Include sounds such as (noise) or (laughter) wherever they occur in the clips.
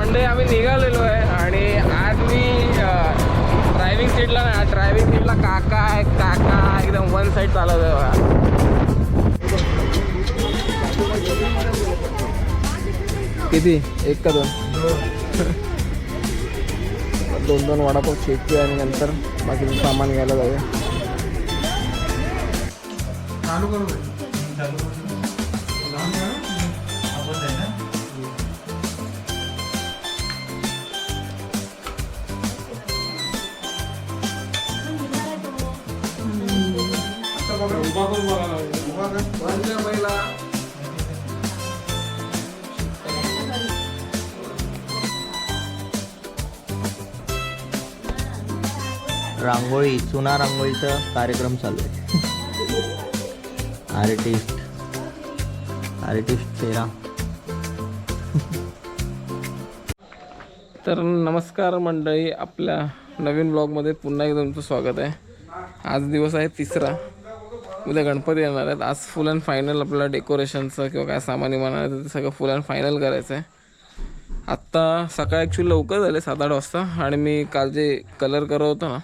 म्हणजे आम्ही निघालेलो आहे आणि आज मी ड्रायव्हिंग सीटला ना ड्रायव्हिंग सीटला काका आहे काका एकदम वन साईड चालवत आहे किती? एक का दोन? दोन दोन वडापाव शेकूया आणि नंतर बाकीचं सामान घ्यायला जाऊया. चालू करू. महिला. रांगोळी चुना रांगोळीचा कार्यक्रम चालू आहे. आर्टिस्ट. आर्टिस्ट तेरा तर नमस्कार मंडळी आपल्या नवीन ब्लॉगमध्ये पुन्हा एकदा तुमचं स्वागत आहे. आज दिवस आहे तिसरा. उद्या गणपती येणार आहेत. आज फुल अँड फायनल आपल्याला डेकोरेशनचं किंवा काय सामान विमान आहे ते सगळं फुल अँड फायनल करायचं आहे. आत्ता सकाळ ॲक्च्युली लवकर झाले सात आठ वाजता. आणि मी काल जे कलर करत होतो ना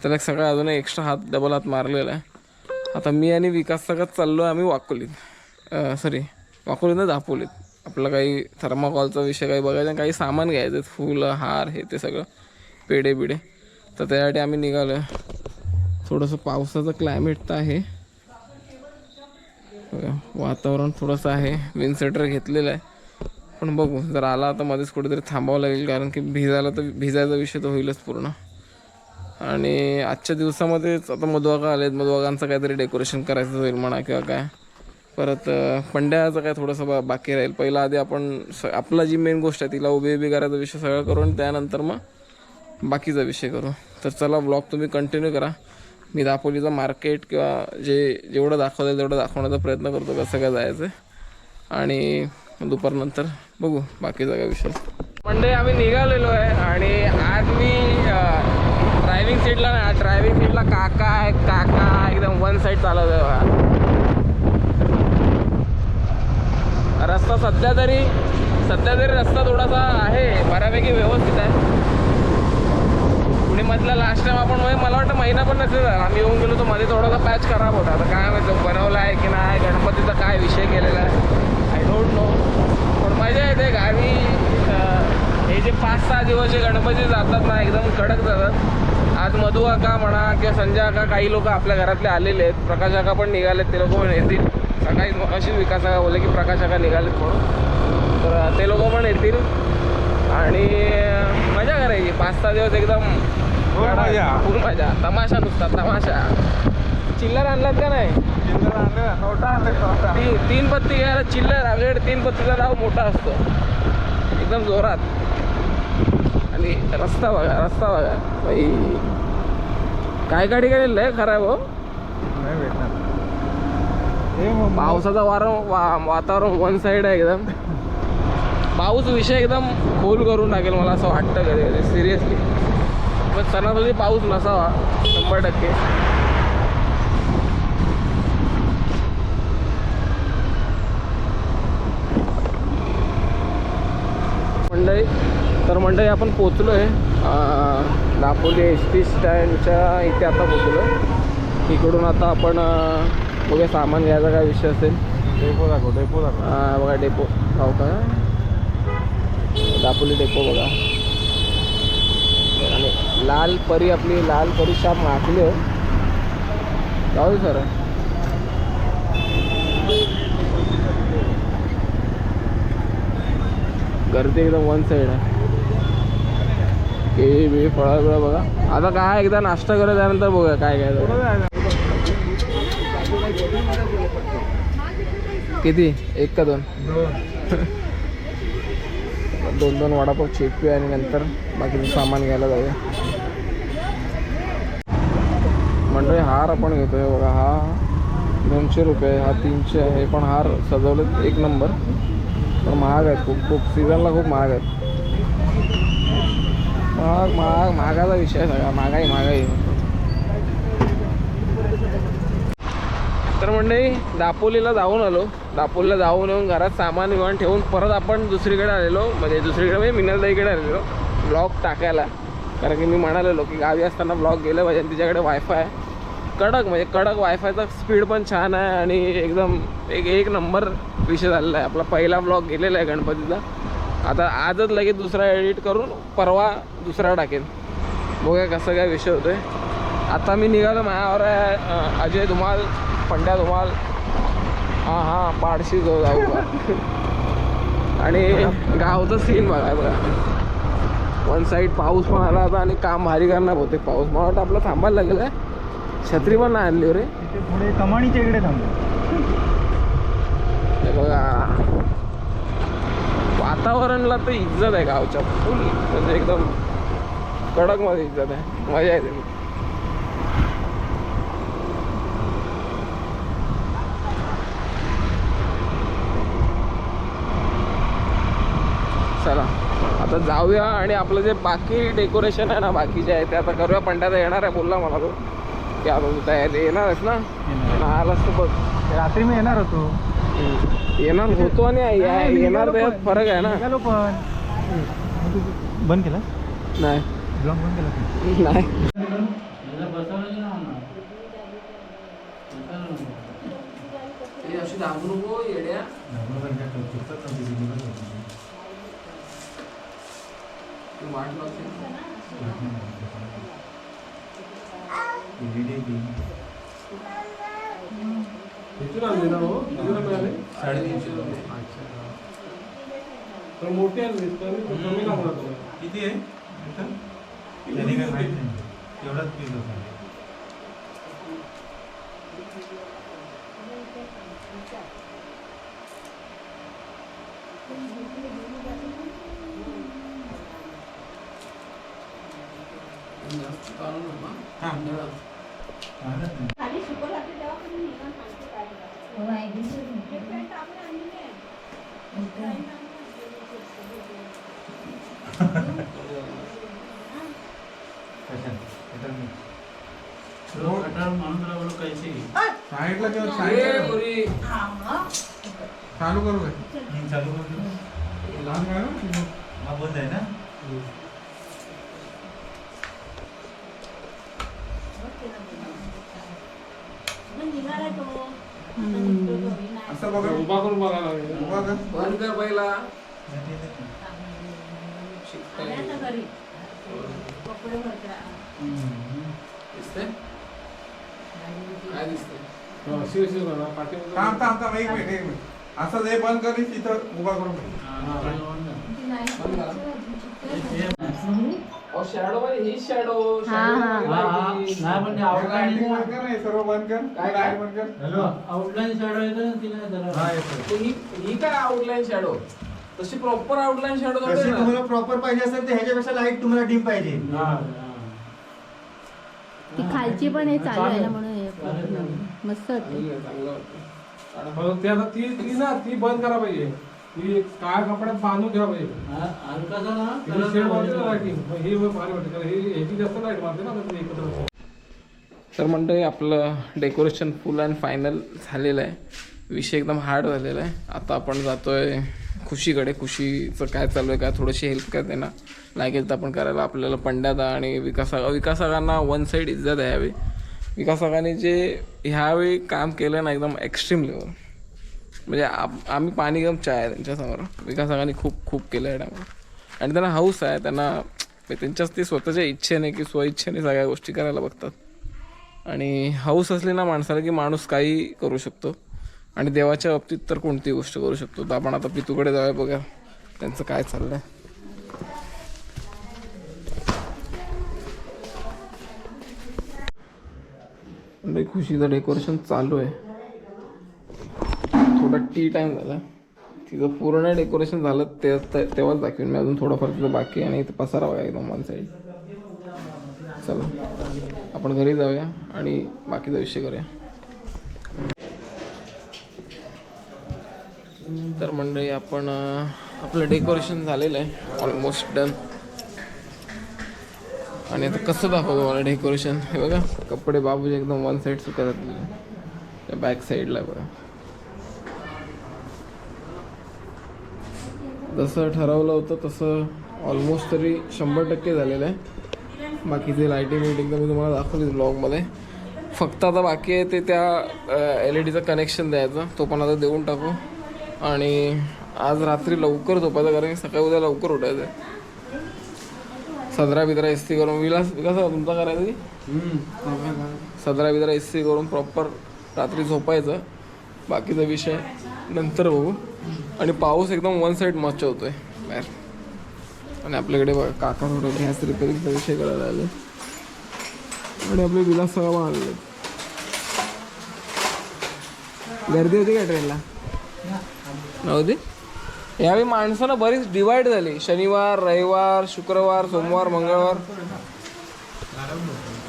त्याला एक सगळं अजून एक्स्ट्रा हात डबल हात मारलेला आहे. आता मी आणि विकास सगळं चाललो आहे आम्ही वाकोलीत. सॉरी वाकोलीत ना दापोलीत. आपलं काही थर्माकॉलचा विषय काही बघायचा आणि काही सामान घ्यायचं फुलं हार हे ते सगळं पेढे बिडे तर त्यासाठी आम्ही निघालो आहे थोडंसं पावसाचं क्लायमेट तर आहे. वातावरण थोडंसं आहे. विन घेतलेलं आहे. पण बघू जर आला तर मध्येच कुठेतरी थांबावं लागेल कारण की भिजायला तर भिजायचा विषय तर होईलच पूर्ण. आणि आजच्या दिवसामध्येच आता मधुवागा आले आहेत मधुवागांचं काहीतरी डेकोरेशन करायचं होईल म्हणा किंवा काय. परत पंड्याचं काय थोडंसं बा बाकी राहील. पहिला आधी आपण स आपला जी मेन गोष्ट आहे तिला उभी उभी करायचा विषय सगळं करू आणि त्यानंतर मग बाकीचा विषय करू. तर चला ब्लॉग तुम्ही कंटिन्यू करा. मी दापोलीचं मार्केट किंवा जे जेवढं दाखवलं आहे तेवढं दाखवण्याचा प्रयत्न करतो कसं काय जायचं आहे आणि दुपारनंतर बघू बाकीचा काय विषय. म्हणजे आम्ही निघालेलो आहे आणि आज मी ड्रायव्हिंग सीटला ना ड्रायव्हिंग सीटला काका आहे काका एकदम वन साईड चालवत आहे बघा. रस्ता सध्या तरी सध्या तरी रस्ता थोडासा आहे बऱ्यापैकी व्यवस्थित आहे. मधला लास्ट टाइम आपण मला वाटतं महिना पण नसेल झाला. आम्ही येऊन गेलो तो मध्ये थोडासा पॅच खराब होता. आता काय माहिती बनवला आहे की नाही गणपतीचा काय विषय केलेला आहे. आय डोंट नो पण मजा येते गावी आम्ही हे जे पाच सहा दिवस जे गणपती जातात ना एकदम कडक जातात. आज मधु काका म्हणा किंवा संजय काका काही लोक आपल्या घरातले आलेले आहेत. प्रकाश काका पण निघालेत ते लोक पण येतील. सकाळी अशीच विकास काका बोलले की प्रकाश काका निघालेत म्हणून. तर ते लोक पण येतील. आणि मजा करायची. पाच सहा दिवस एकदम फुल मजा. तमाशा नुसता तमाशा चिल्लर आणलात का नाही चिल्लर आणलं नोटा आणलं नोटा ती तीन पत्ती घ्यायला चिल्लर आमच्याकडे तीन पत्तीचा डाव मोठा असतो एकदम जोरात. आणि रस्ता बघा रस्ता बघा बाई काय गाडी ठिकाणी लय खराब हो नाही भेटणार हे मग पावसाचा वारं वा वातावरण वन साईड आहे एकदम. पाऊस विषय एकदम खोल करून टाकेल मला असं वाटतं कधी कधी सिरियसली पण सणासुदी पाऊस नसावा शंभर टक्के. मंडळी तर मंडळी आपण पोचलो आहे दापोली एस टी स्टँडच्या इथे आता पोचलो आहे इकडून आता आपण बघूया सामान घ्यायचा काय विषय असेल? डेपो दाखव डेपो दाखव. हा, बघा डेपो. हो का? दापोली डेपो बघा. लाल परी आपली लाल परी शाप माखली हो. जाऊ सर. गर्दी एकदम वन साईड आहे. केळी बी फळं बघा. आता काय एकदा नाश्ता करत त्यानंतर बघूया काय काय किती? एक का दोन. दोन दोन वडापाव चेकूया आणि नंतर बाकीचं सामान घ्यायला जाऊया. म्हणजे हार आपण घेतोय बघा. हा दोनशे रुपये हा तीनशे आहे. पण हार सजवलेत एक नंबर. पण महाग आहेत खूप. खूप सीझनला खूप महाग आहेत. महाग महाग महागाचा विषय आहे सगळा. महागाई महागाई. तर म्हणजे दापोलीला जाऊन आलो. दापोलला जाऊन येऊन घरात सामान विमान ठेवून परत आपण दुसरीकडे आलेलो. म्हणजे दुसरीकडे म्हणजे मिनलदाईकडे आलेलो. ब्लॉग टाकायला. कारण की मी म्हणालेलो की गावी असताना ब्लॉग गेलं पाहिजे आणि तिच्याकडे वायफाय कडक म्हणजे कडक वायफायचा स्पीड पण छान आहे आणि एकदम एक एक नंबर विषय झालेला आहे. आपला पहिला ब्लॉग गेलेला आहे गणपतीचा. आता आजच लगेच दुसरा एडिट करून परवा दुसरा टाकेन. बघूया कसं काय विषय होतो आहे आता मी निघालो माझ्यावर आहे अजय धुमाल पंड्या धुमाल हां हां पाडशी जो जाऊ. आणि गावचं सीन बघा बघा. वन साईड पाऊस पण आला होता आणि काम भारी करणार बहुतेक पाऊस. मला वाटतं आपलं थांबायला लागेल आहे छत्री पण नाही आणली रे पुढे कमानीच्या इकडे थांबलो बघा. वातावरणला तर इज्जत आहे गावच्या. फुल. म्हणजे एकदम कडकमध्ये इज्जत आहे. मजा येते चला आता जाऊया आणि आपलं जे बाकी डेकोरेशन आहे ना बाकीचे आहे ते आता करूया. पंड्याचा येणार आहे बोलला मला तो. की आता तू तयारी येणारच ना? आलास तर बघ. रात्री मी येणार होतो. येणार होतो आणि या- येणार फरक आहे ना. पण. बंद केला? नाही. ब्लॉग बंद केला नाही. अशी दाबू नको येड्या. वाट लागते किती आहे त्याने काय माहीत नाही एवढाच पीस होता खाली सुकं लागते तेव्हा पण मी निघून सांगते काय करायचं. हे पॅन्ट आपण आणलेली आहे. साईडला किंवा साईडला चालू करू काय? चालू करू लहान काय ना? बंद आहे ना? तो. असं बघा. उभा करून बघायला लागेल उभा कर बंद कर पहिला आले आता घरी. कपडे भरते. दिसतंय? काय दिसतंय? थांब थांब थांब एक मिनिट एक मिनिट. असं हे बंद करीन तिथं उभा करून नाही. बंद करा. शॅडो मध्ये ही शॅडो हा, हा. नाही पण लाईटिंग बंद कर ना, हे सर्व बंद कर. काय लाइट बंद कर आउटलाईन शॅडो येतो ना तिला जरा. हा येतो. ही ही काय आउटलाईन शॅडो तशी प्रॉपर आउटलाईन शॅडो कशी तुम्हाला प्रॉपर पाहिजे असेल तर ह्याच्यापेक्षा लाइट तुम्हाला डीम पाहिजे. ती खालची पण हे चालू आहे ना म्हणून हे मस्त वाटते चांगलं वाटतं ती ना ती बंद करा पाहिजे. काळ्या कपड्यात बांधून ही शेड मारते ना लाईटिंग मग हे भारी वाटते. कारण हे ह्याची जास्त लाइट मारते ना मग ते एकत्र तर मंडळी आपलं डेकोरेशन फुल अँड फायनल झालेलं आहे. विषय एकदम हार्ड झालेला आहे. आता आपण जातोय खुशीकडे. खुशीचं काय चालू आहे काय थोडीशी हेल्प काय त्यांना लागेल तर आपण करायला. आपल्याला पंड्यादा आणि विकासा विकासकांना वन साईड इज्जत आहे यावेळी. विकासकांनी जे ह्यावेळी काम केलं ना एकदम एक्स्ट्रीम लेवल म्हणजे आम्ही पाणी गम चाय आहे त्यांच्यासमोर. विकासकांनी खूप खूप केलं आहे त्यामुळे. आणि त्यांना हाऊस आहे त्यांना त्यांच्याच ते स्वतःच्या इच्छेने की स्वइच्छेने सगळ्या गोष्टी करायला बघतात. आणि हाऊस असली ना माणसाला की माणूस काही करू शकतो. आणि देवाच्या बाबतीत तर कोणतीही गोष्ट करू शकतो. तर आपण आता पितूकडे जाऊया बघा त्यांचं काय चाललंय. आहे खुशीचं डेकोरेशन चालू आहे. टी टाईम झाला. तिचं पूर्ण डेकोरेशन झालं ते तेव्हाच दाखवेन. मी अजून थोडंफार तिथं बाकी आणि इथं पसारा बघा एकदम वन साईड चला. आपण घरी जाऊया आणि बाकीचा विषय करूया. तर मंडळी आपण आपलं डेकोरेशन झालेलं आहे. ऑलमोस्ट डन आणि आता कसं दाखवतो मला डेकोरेशन हे बघा कपडे बाबूजी एकदम वन साईड सुकत बॅक साईडला बघा. जसं ठरवलं होतं तसं ऑलमोस्ट तरी शंभर टक्के झालेलं आहे. बाकीचे लाईटिंग बिटिंग तर मी तुम्हाला दाखवली ब्लॉगमध्ये फक्त आता बाकी आहे ते त्या एल ई डीचं कनेक्शन द्यायचं. तो पण आता देऊन टाकू. आणि आज रात्री लवकर झोपायचं कारण की सकाळी उद्या लवकर उठायचं आहे. सदरा बिदरा एस करून विलास विलास भाऊ, तुमचा करायचं सदरा बिदरा एस करून प्रॉपर रात्री झोपायचं. बाकीचा विषय नंतर बघू. आणि पाऊस एकदम वन साईड मस्त होतोय. बाहेर. आणि आपल्याकडे बघा काका थोडं गॅस रिपेअरिंगचा विषय करायला आले. आणि आपले विलास सगळं मारले गर्दी होती का ट्रेनला? नव्हती? यावेळी माणसानं बरीच डिवाइड झाली. शनिवार रविवार शुक्रवार सोमवार मंगळवार.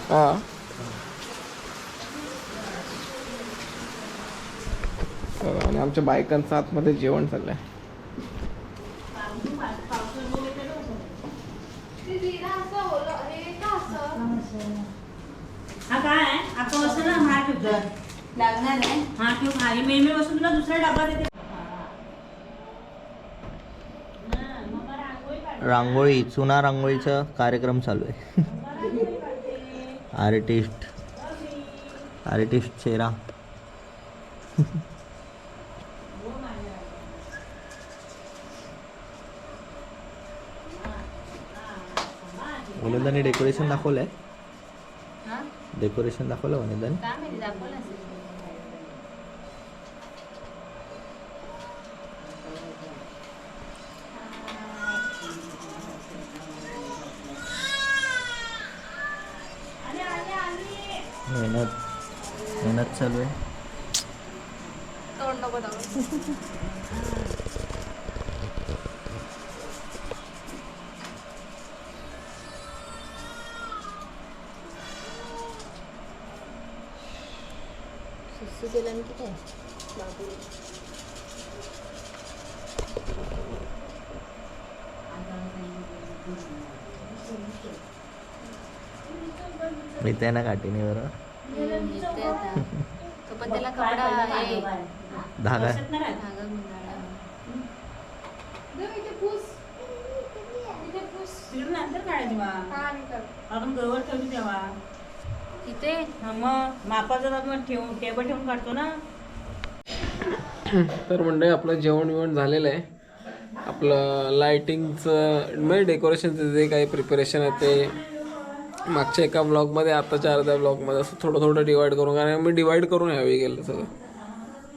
हा बघा, आणि आमच्या बायकांचं आतमध्ये जेवण चाललंय हा काय आहे? आपण असं ना हा ठेवतो. लागणार आहे. हा ठेव. खाली मेन मेन वस्तू तुला दुसरा डबा देते. रांगोळी चुना रांगोळीचा कार्यक्रम चालू आहे. आर्टिस्ट आर्टिस्ट चेहरा. वनिताने डेकोरेशन दाखवलंय. हा? डेकोरेशन दाखवलं वनिताने दाखवलं मेहनत मेहनत चालू आहे. (laughs) केलं मी त्यांना काठीने बरं. येते आता. तो पण त्याला कपडा आहे धागा. धागा गुंडाळा. नंतर काढायची आपण गवर इथे मग मापाचं आपण ठेवून टेबल ठेवून काढतो ना? तर म्हणजे आपलं जेवण विवण झालेलं आहे. आपलं लायटिंगचं म्हणजे डेकोरेशनचं जे काही प्रिपरेशन आहे ते मागच्या एका ब्लॉगमध्ये आताच्या अर्ध्या ब्लॉगमध्ये असं थोडं थोडं डिवाईड करून कारण मी डिवाईड करून यावेळी गेलं सगळं.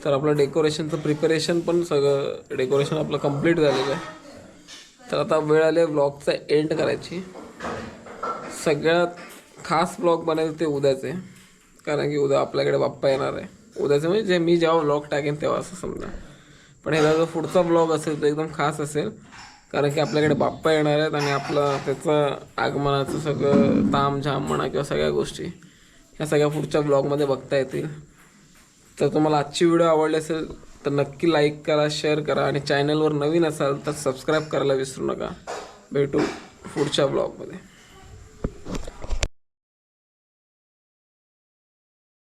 तर आपलं डेकोरेशनचं प्रिपरेशन पण सगळं डेकोरेशन आपलं कंप्लीट झालेलं आहे. तर आता वेळ आली ब्लॉगचा एंड करायची. सगळ्यात खास ब्लॉग बनायचं ते उद्याचे. कारण की उद्या आपल्याकडे बाप्पा येणार आहे. उद्याचं म्हणजे जे मी जेव्हा ब्लॉग टाकेन तेव्हा असं समजा. पण ह्याचा जो पुढचा ब्लॉग असेल तो एकदम खास असेल कारण की आपल्याकडे बाप्पा येणार आहेत आणि आपलं त्याचं आगमनाचं सगळं तामझाम म्हणा किंवा सगळ्या गोष्टी ह्या सगळ्या पुढच्या ब्लॉगमध्ये बघता येतील. तर तुम्हाला आजची व्हिडिओ आवडली असेल तर नक्की लाईक करा शेअर करा आणि चॅनलवर नवीन असाल तर सबस्क्राईब करायला विसरू नका. भेटू पुढच्या ब्लॉगमध्ये